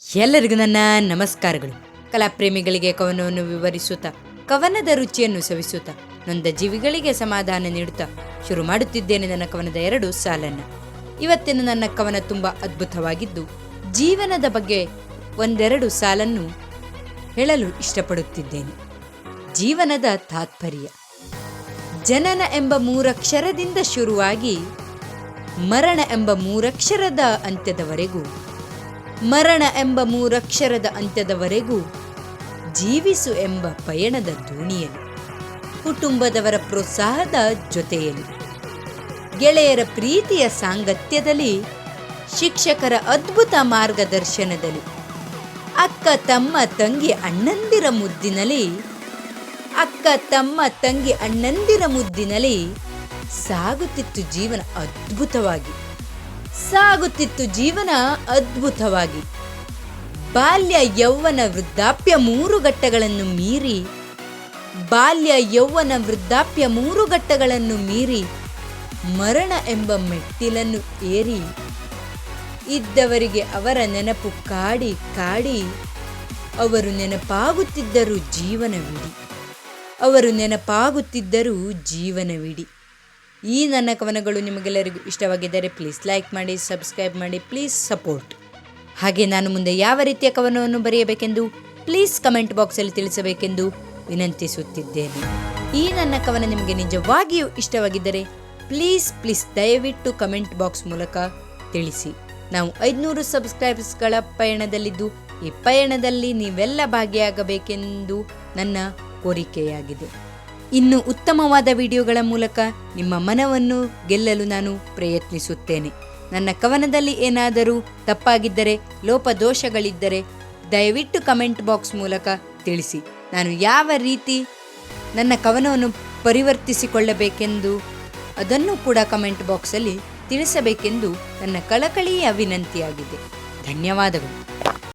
ಎಲ್ಲರಿಗೂ ನನ್ನ ನಮಸ್ಕಾರಗಳು. ಕಲಾಪ್ರೇಮಿಗಳಿಗೆ ಕವನವನ್ನು ವಿವರಿಸುತ್ತಾ, ಕವನದ ರುಚಿಯನ್ನು ಸವಿಸುತ್ತಾ, ನೊಂದ ಜೀವಿಗಳಿಗೆ ಸಮಾಧಾನ ನೀಡುತ್ತಾ ಶುರು ಮಾಡುತ್ತಿದ್ದೇನೆ ನನ್ನ ಕವನದ ಎರಡು ಸಾಲನ್ನು. ಇವತ್ತಿನ ನನ್ನ ಕವನ ತುಂಬಾ ಅದ್ಭುತವಾಗಿದ್ದು, ಜೀವನದ ಬಗ್ಗೆ ಒಂದೆರಡು ಸಾಲನ್ನು ಹೇಳಲು ಇಷ್ಟಪಡುತ್ತಿದ್ದೇನೆ. ಜೀವನದ ತಾತ್ಪರ್ಯ. ಜನನ ಎಂಬ ಮೂರಕ್ಷರದಿಂದ ಶುರುವಾಗಿ ಮರಣ ಎಂಬ ಮೂರಕ್ಷರದ ಅಂತ್ಯದವರೆಗೂ ಮರಣ ಎಂಬ ಮೂರಕ್ಷರದ ಅಂತ್ಯದವರೆಗೂ ಜೀವಿಸು ಎಂಬ ಪಯಣದ ದೋಣಿಯಲ್ಲಿ, ಕುಟುಂಬದವರ ಪ್ರೋತ್ಸಾಹದ ಜೊತೆಯಲ್ಲಿ. ಗೆಳೆಯರ ಪ್ರೀತಿಯ ಸಾಂಗತ್ಯದಲ್ಲಿ, ಶಿಕ್ಷಕರ ಅದ್ಭುತ ಮಾರ್ಗದರ್ಶನದಲ್ಲಿ, ಅಕ್ಕ ತಮ್ಮ ತಂಗಿ ಅಣ್ಣಂದಿರ ಮುದ್ದಿನಲ್ಲಿ, ಅಕ್ಕ ತಮ್ಮ ತಂಗಿ ಅಣ್ಣಂದಿರ ಮುದ್ದಿನಲ್ಲಿ ಸಾಗುತ್ತಿತ್ತು ಜೀವನ ಅದ್ಭುತವಾಗಿ. ಸಾಗುತ್ತಿತ್ತು ಜೀವನ ಅದ್ಭುತವಾಗಿ. ಬಾಲ್ಯ ಯೌವನ ವೃದ್ಧಾಪ್ಯ ಮೂರು ಘಟ್ಟಗಳನ್ನು ಮೀರಿ, ಬಾಲ್ಯ ಯೌವನ ವೃದ್ಧಾಪ್ಯ ಮೂರು ಘಟ್ಟಗಳನ್ನು ಮೀರಿ, ಮರಣ ಎಂಬ ಮೆಟ್ಟಿಲನ್ನು ಏರಿ, ಇದ್ದವರಿಗೆ ಅವರ ನೆನಪು ಕಾಡಿ ಕಾಡಿ, ಅವರು ನೆನಪಾಗುತ್ತಿದ್ದರು ಜೀವನವಿಡಿ. ಅವರು ನೆನಪಾಗುತ್ತಿದ್ದರು ಜೀವನವಿಡಿ. ಈ ನನ್ನ ಕವನಗಳು ನಿಮಗೆಲ್ಲರಿಗೂ ಇಷ್ಟವಾಗಿದ್ದರೆ ಪ್ಲೀಸ್ ಲೈಕ್ ಮಾಡಿ ಸಬ್ಸ್ಕ್ರೈಬ್ ಮಾಡಿ ಪ್ಲೀಸ್ ಸಪೋರ್ಟ್ ಹಾಗೆ ನಾನು ಮುಂದೆ ಯಾವ ರೀತಿಯ ಕವನವನ್ನು ಬರೆಯಬೇಕೆಂದು ಪ್ಲೀಸ್ ಕಮೆಂಟ್ ಬಾಕ್ಸಲ್ಲಿ ತಿಳಿಸಬೇಕೆಂದು ವಿನಂತಿಸುತ್ತಿದ್ದೇನೆ. ಈ ನನ್ನ ಕವನ ನಿಮಗೆ ನಿಜವಾಗಿಯೂ ಇಷ್ಟವಾಗಿದ್ದರೆ ಪ್ಲೀಸ್ ಪ್ಲೀಸ್ ದಯವಿಟ್ಟು ಕಮೆಂಟ್ ಬಾಕ್ಸ್ ಮೂಲಕ ತಿಳಿಸಿ. ನಾವು ಐದುನೂರು ಸಬ್ಸ್ಕ್ರೈಬರ್ಸ್ಗಳ ಪಯಣದಲ್ಲಿದ್ದು, ಈ ಪಯಣದಲ್ಲಿ ನೀವೆಲ್ಲ ಭಾಗಿಯಾಗಬೇಕೆಂದು ನನ್ನ ಕೋರಿಕೆಯಾಗಿದೆ. ಇನ್ನು ಉತ್ತಮವಾದ ವಿಡಿಯೋಗಳ ಮೂಲಕ ನಿಮ್ಮ ಮನವನ್ನು ಗೆಲ್ಲಲು ನಾನು ಪ್ರಯತ್ನಿಸುತ್ತೇನೆ. ನನ್ನ ಕವನದಲ್ಲಿ ಏನಾದರೂ ತಪ್ಪಾಗಿದ್ದರೆ ಲೋಪದೋಷಗಳಿದ್ದರೆ ದಯವಿಟ್ಟು ಕಮೆಂಟ್ ಬಾಕ್ಸ್ ಮೂಲಕ ತಿಳಿಸಿ. ನಾನು ಯಾವ ರೀತಿ ನನ್ನ ಕವನವನ್ನು ಪರಿವರ್ತಿಸಿಕೊಳ್ಳಬೇಕೆಂದು ಅದನ್ನು ಕೂಡ ಕಮೆಂಟ್ ಬಾಕ್ಸಲ್ಲಿ ತಿಳಿಸಬೇಕೆಂದು ನನ್ನ ಕಳಕಳಿಯ ವಿನಂತಿಯಾಗಿದೆ. ಧನ್ಯವಾದಗಳು.